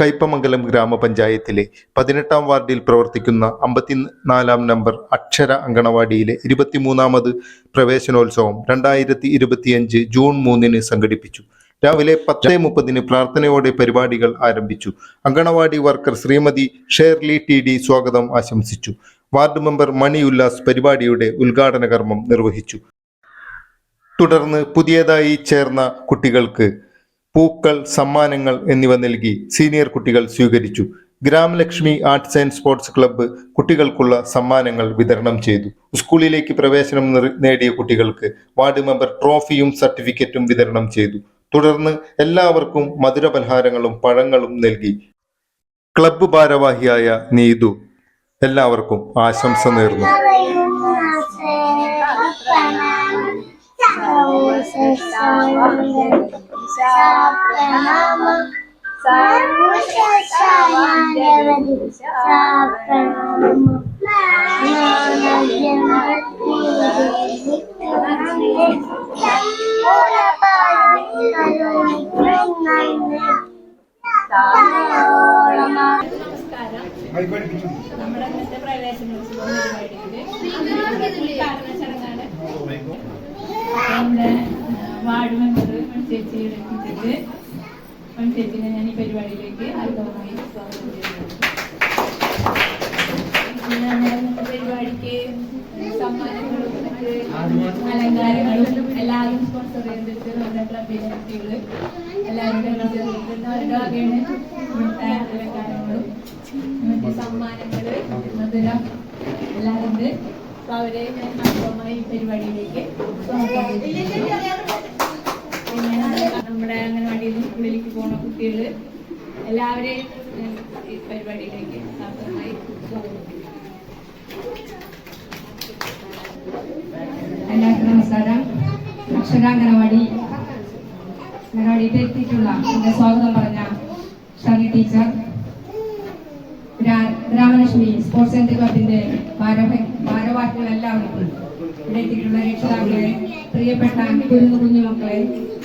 കയ്പമംഗലം ഗ്രാമപഞ്ചായത്തിലെ പതിനെട്ടാം വാർഡിൽ പ്രവർത്തിക്കുന്ന അമ്പത്തിനാലാം നമ്പർ അക്ഷര അങ്കണവാടിയിലെ ഇരുപത്തിമൂന്നാമത് പ്രവേശനോത്സവം രണ്ടായിരത്തി ഇരുപത്തിയഞ്ച് ജൂൺ മൂന്നിന് സംഘടിപ്പിച്ചു. രാവിലെ പത്ത് മുപ്പതിന് പ്രാർത്ഥനയോടെ പരിപാടികൾ ആരംഭിച്ചു. Anganwadi worker Shrimati Shirley T D സ്വാഗതം ആശംസിച്ചു. വാർഡ് മെമ്പർ മണി ഉല്ലാസ് പരിപാടിയുടെ ഉദ്ഘാടന കർമ്മം നിർവഹിച്ചു. തുടർന്ന് പുതിയതായി ചേർന്ന കുട്ടികൾക്ക് പൂക്കൾ സമ്മാനങ്ങൾ എന്നിവ നൽകി സീനിയർ കുട്ടികൾ സ്വീകരിച്ചു. Gramalakshmi arts and sports club കുട്ടികൾക്കുള്ള സമ്മാനങ്ങൾ വിതരണം ചെയ്തു. സ്കൂളിലേക്ക് പ്രവേശനം നേടിയ കുട്ടികൾക്ക് വാർഡ് മെമ്പർ ട്രോഫിയും സർട്ടിഫിക്കറ്റും വിതരണം ചെയ്തു. തുടർന്ന് എല്ലാവർക്കും മധുരപലഹാരങ്ങളും പഴങ്ങളും നൽകി. ക്ലബ്ബ് ഭാരവാഹിയായ നീതു എല്ലാവർക്കും ആശംസ നേർന്നു. നമ്മുടെ ഇന്നത്തെ പ്രവേശനോത്സവ പരിപാടിയിൽ ഉദ്ഘാടന ചടങ്ങാണ്. എന്റെ വാർഡ് മെമ്പർ ചേച്ചിയുടെ എത്തിച്ചിട്ട് ചേച്ചിനെ ഞാൻ ഈ പരിപാടിയിലേക്ക് അർഹമായി സ്വാഗതം ചെയ്യുന്നു. നമ്മുടെ പരിപാടിക്ക് സമ്മാനങ്ങളും മറ്റ് അലങ്കാരങ്ങളും എല്ലാവരും സ്പോൺസർ ചെയ്തിട്ട് നമ്മുടെ ക്ലബിലെ കുട്ടികൾ എല്ലാവരും അവരുടെ വകയാണ് അലങ്കാരങ്ങളും മറ്റ് സമ്മാനങ്ങൾ മധുരം. അപ്പൊ അവരെ ഞാൻ ആദ്യമായി ഈ പരിപാടിയിലേക്ക് നമ്മുടെ അംഗനവാടിയിൽ നിന്ന് സ്കൂളിലേക്ക് പോണ കുട്ടികൾ എല്ലാവരെയും ഈ പരിപാടിയിലേക്ക് ചെയ്യുന്നു എല്ലാവർക്കും നമസ്കാരം. അക്ഷരാംഗനവാടി അംഗനവാടിയിട്ട് എത്തിയിട്ടുള്ള എന്റെ സ്വാഗതം പറഞ്ഞ ഷാനി ടീച്ചർ. ഗ്രാ- ഗ്രാമലക്ഷ്മി സ്പോർട്സ് സെന്റർ ക്ലബിന്റെ ഭാരവ- ഭാരവാഹികൾ ഇവിടെ എത്തിയിട്ടുള്ള രക്ഷിതാക്കളെ പ്രിയപ്പെട്ട കുഞ്ഞു കുഞ്ഞുമക്കളെ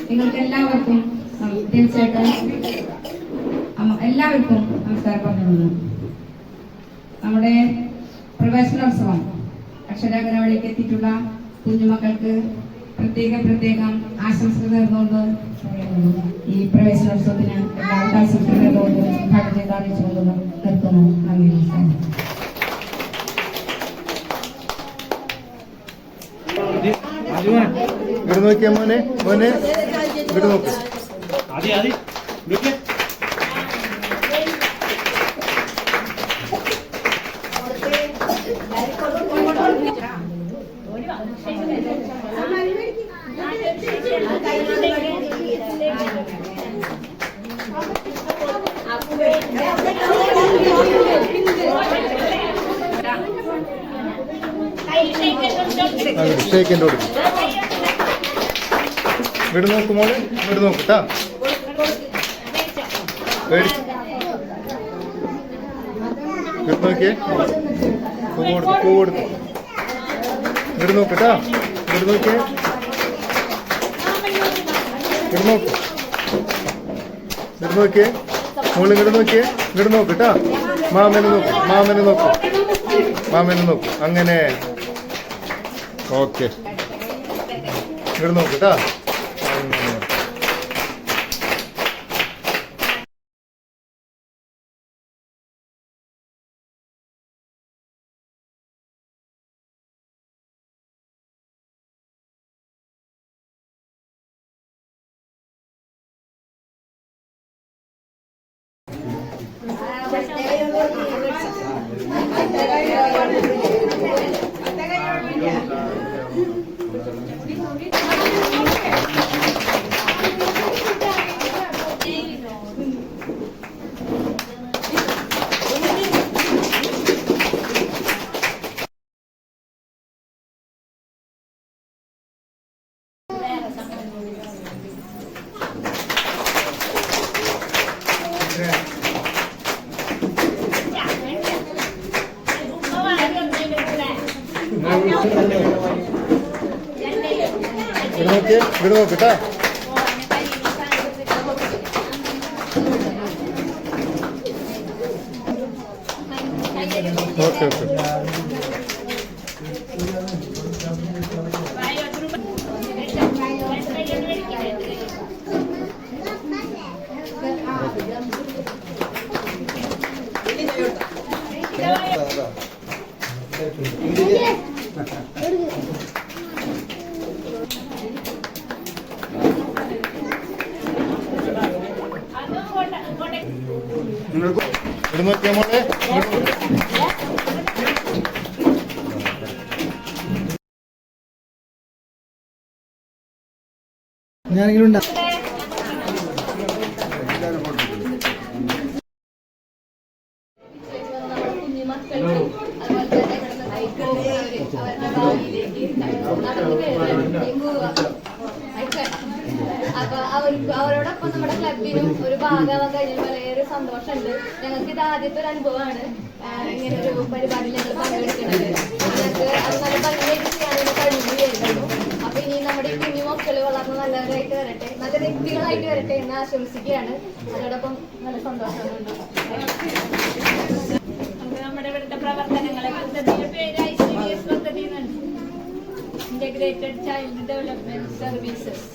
നിങ്ങൾക്ക് എല്ലാവർക്കും തീർച്ചയായിട്ടും എല്ലാവർക്കും നമസ്കാരം പറഞ്ഞു നമ്മുടെ പ്രവേശനോത്സവം അക്ഷരാഗ്രഹത്തിലേക്ക് എത്തിയിട്ടുള്ള കുഞ്ഞുമക്കൾക്ക് പ്രത്യേകം പ്രത്യേകം ആശംസകൾ നേർന്നുകൊണ്ട് ഈ പ്രവേശനോത്സവത്തിന് എല്ലാവർക്കും ആശംസകൾ നേർന്നുകൊണ്ട് ഉദ്ഘാടനം അറിയിച്ചുകൊണ്ട് നിർത്തുന്നു. നോക്കിയാ മോനെ മോനെ ഇവിടെ നോക്ക് ആദി ആദി വിളിക്ക് ഷേക്കിൻ്റെ കൊടുക്കും ഇവിടെ നോക്ക് മോളെ ഇവിടെ നോക്ക് ഇവിടെ നോക്കിയേ. ഇവിടെ നോക്ക് നോക്കിയേ. ഇവിടെ ഇവിടെ നോക്കിയേ. മോൾ ഇങ്ങോട്ട് നോക്കിയേ. ഇങ്ങോട്ട് നോക്ക് കേട്ടാ മാമനെ നോക്ക് മാമനെ നോക്ക്. മാമനെ നോക്ക്. അങ്ങനെ. ഓക്കെ. ഇങ്ങോട്ട് നോക്ക് കേട്ടാ ഇവിടെ നോക്കട്ടെ ഓക്കെ ഓക്കെ. നോക്കിയാ മോളെ ഞാനെങ്കിലും ഉണ്ടാ കുഞ്ഞുമക്കൾക്കും അതുപോലെ തന്നെ കിടന്ന് അയക്കുന്നവര് അവരുടെ ഭാവിയിലേക്ക് നടന്നു അവർക്ക് അവരോടൊപ്പം നമ്മുടെ ക്ലബിനും ഒരു ഭാഗമാവാൻ കഴിഞ്ഞാൽ വളരെ സന്തോഷമുണ്ട്. ഞങ്ങൾക്ക് ഇത് ആദ്യത്തെ ഒരു അനുഭവമാണ്. ഇങ്ങനെ ഒരു പരിപാടിയിൽ ഞങ്ങൾ പങ്കെടുക്കുന്നത്. ഞങ്ങൾക്ക് അത് നല്ല ഭംഗിയായിട്ട് അപ്പൊ ഇനി നമ്മുടെ ഈ കുഞ്ഞു മക്കൾ വളർന്ന് നല്ലവരായിട്ട് വരട്ടെ നല്ല വ്യക്തികളായിട്ട് വരട്ടെ എന്ന് ആശംസിക്കുകയാണ്. അതോടൊപ്പം നല്ല സന്തോഷമുണ്ട്. നമ്മുടെ പ്രവർത്തനങ്ങളെ ചൈൽഡ് ഡെവലപ്മെന്റ് സർവീസസ്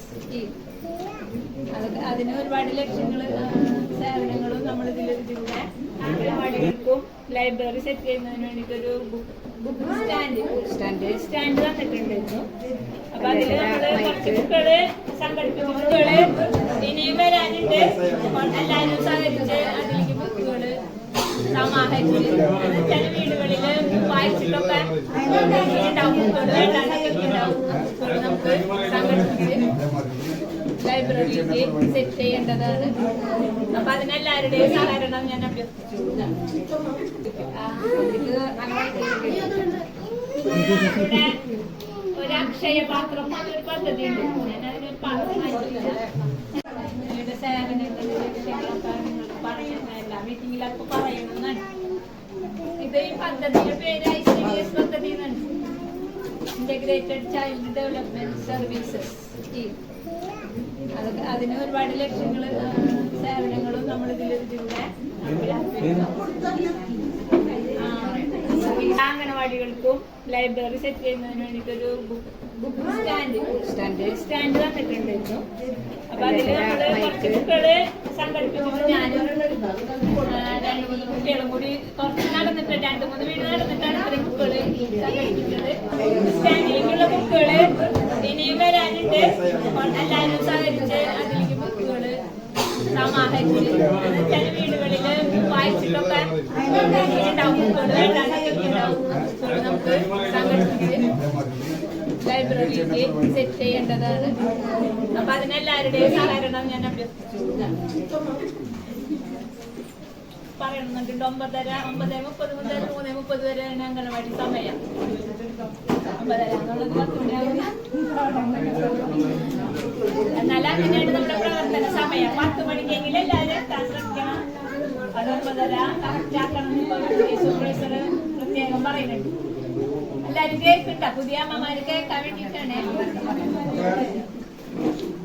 അത് അതിന് ഒരുപാട് ലക്ഷ്യങ്ങൾ സേവനങ്ങളും നമ്മൾ ഇതിൽ ഇതിലൂടെ അംഗനവാടികൾക്കും ലൈബ്രറി സെറ്റ് ചെയ്യുന്നതിന് വേണ്ടിയിട്ട് ഒരു ബുക്ക് സ്റ്റാൻഡ് സ്റ്റാൻഡ് സ്റ്റാൻഡ് തന്നിട്ടുണ്ടായിരുന്നു അപ്പൊ അതിൽ നമ്മൾ കുറച്ച് ബുക്കുകൾ സംഘടിപ്പിച്ച ബുക്കുകൾ ഇനിയും വരാനുണ്ട്. എല്ലാവരും സഹകരിച്ച് അതിലേക്ക് ബുക്കുകൾ സമാഹരിച്ച് ചില വീടുകളിൽ വായിച്ചിട്ടൊക്കെ ഉണ്ടാവും ബുക്കുകൾ വേണ്ടാണ്ടൊക്കെ ഉണ്ടാവും ബുക്കുകൾ നമുക്ക് സംഘടിപ്പിച്ച് ലൈബ്രറിയിലേക്ക് സെറ്റ് ചെയ്യേണ്ടതാണ്? അപ്പൊ അതിനെല്ലാവരുടെയും സഹകരണം ഞാൻ അഭ്യർത്ഥിച്ചു ഒരു അക്ഷയ പാത്രം ഒരു പദ്ധതി ഉണ്ട്. ഞാൻ അതിനൊരു പാത്രം വാങ്ങിയിട്ടില്ല. ഇവിടെ സേവനങ്ങളുടെ ലക്ഷ്യങ്ങളൊക്കെ നിങ്ങൾക്ക് പറയുന്ന എല്ലാ മീറ്റിംഗിലൊക്കെ പറയണമെന്നാണ് ഇത് ഈ പദ്ധതിയുടെ പേര് ഐ സി ഡി എസ് പദ്ധതി എന്നാണ്. ഇന്റഗ്രേറ്റഡ് ചൈൽഡ് ഡെവലപ്മെന്റ് സർവീസസ് അത് അതിന് ഒരുപാട് ലക്ഷ്യങ്ങൾ സേവനങ്ങളും നമ്മൾ ഇതിൽ ഇതിലൂടെ ആ, അംഗനവാടികൾക്കും ലൈബ്രറി സെറ്റ് ചെയ്യുന്നതിന് ഒരു ബുക്ക് സ്റ്റാൻഡ് സ്റ്റാൻഡ്. സ്റ്റാൻഡ് തന്നിട്ടുണ്ടായിരുന്നു അപ്പൊ അതിൽ നമ്മൾ കുറച്ച് കുട്ടികൾ സംഘടിപ്പിച്ചത് ഞാനും രണ്ടു രണ്ട് മൂന്ന് കുട്ടികളും കൂടി കുറച്ച് നടന്നിട്ട് രണ്ട് മൂന്ന് വീട് നടന്നിട്ടാണ് ഇത്രയും ബുക്കുകൾ സംഘടിപ്പിച്ചത് സ്റ്റാൻഡിലേക്കുള്ള ബുക്കുകൾ ഇനിയും വരാനുണ്ട് അപ്പോൾ എല്ലാവരും സഹകരിച്ച് അതിലേക്ക് ബുക്കുകൾ സമാഹരിച്ച് ചില വീടുകളിൽ വായിച്ചിട്ടൊക്കെ ഉണ്ടാവും ബുക്കുകൾ വേണ്ടാണ്ടൊക്കെ ഉണ്ടാവും. ബുക്കുകൾ നമുക്ക് ലൈബ്രറിയിലേക്ക് സെറ്റ് ചെയ്യേണ്ടതാണ്. അപ്പൊ അതിനെല്ലാവരുടെയും സഹകരണം ഞാൻ അഭ്യർത്ഥിച്ചു പറയണമെന്നുണ്ട് ഒമ്പതര ഒമ്പത് മുപ്പത് മുതൽ മൂന്ന് മുപ്പത് വരെയാണ് അംഗനവാടി സമയം. ഒമ്പതര എന്നുള്ളത് പത്ത് മണിയാവും. എന്നാൽ നമ്മുടെ പ്രവർത്തന സമയം.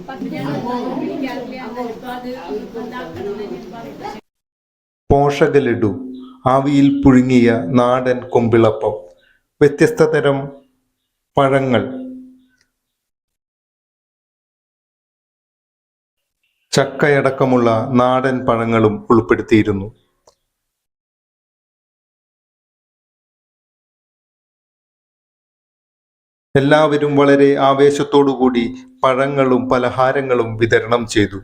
പ്രത്യേകം പുതിയ പോഷക ലഡു ആവിയിൽ പുഴുങ്ങിയ നാടൻ കൊമ്പിളപ്പം വ്യത്യസ്ത തരം പഴങ്ങൾ ചക്കയടക്കമുള്ള നാടൻ പഴങ്ങളും ഉൾപ്പെടുത്തിയിരുന്നു. എല്ലാവരും വളരെ ആവേശത്തോടുകൂടി പഴങ്ങളും പലഹാരങ്ങളും വിതരണം ചെയ്തു.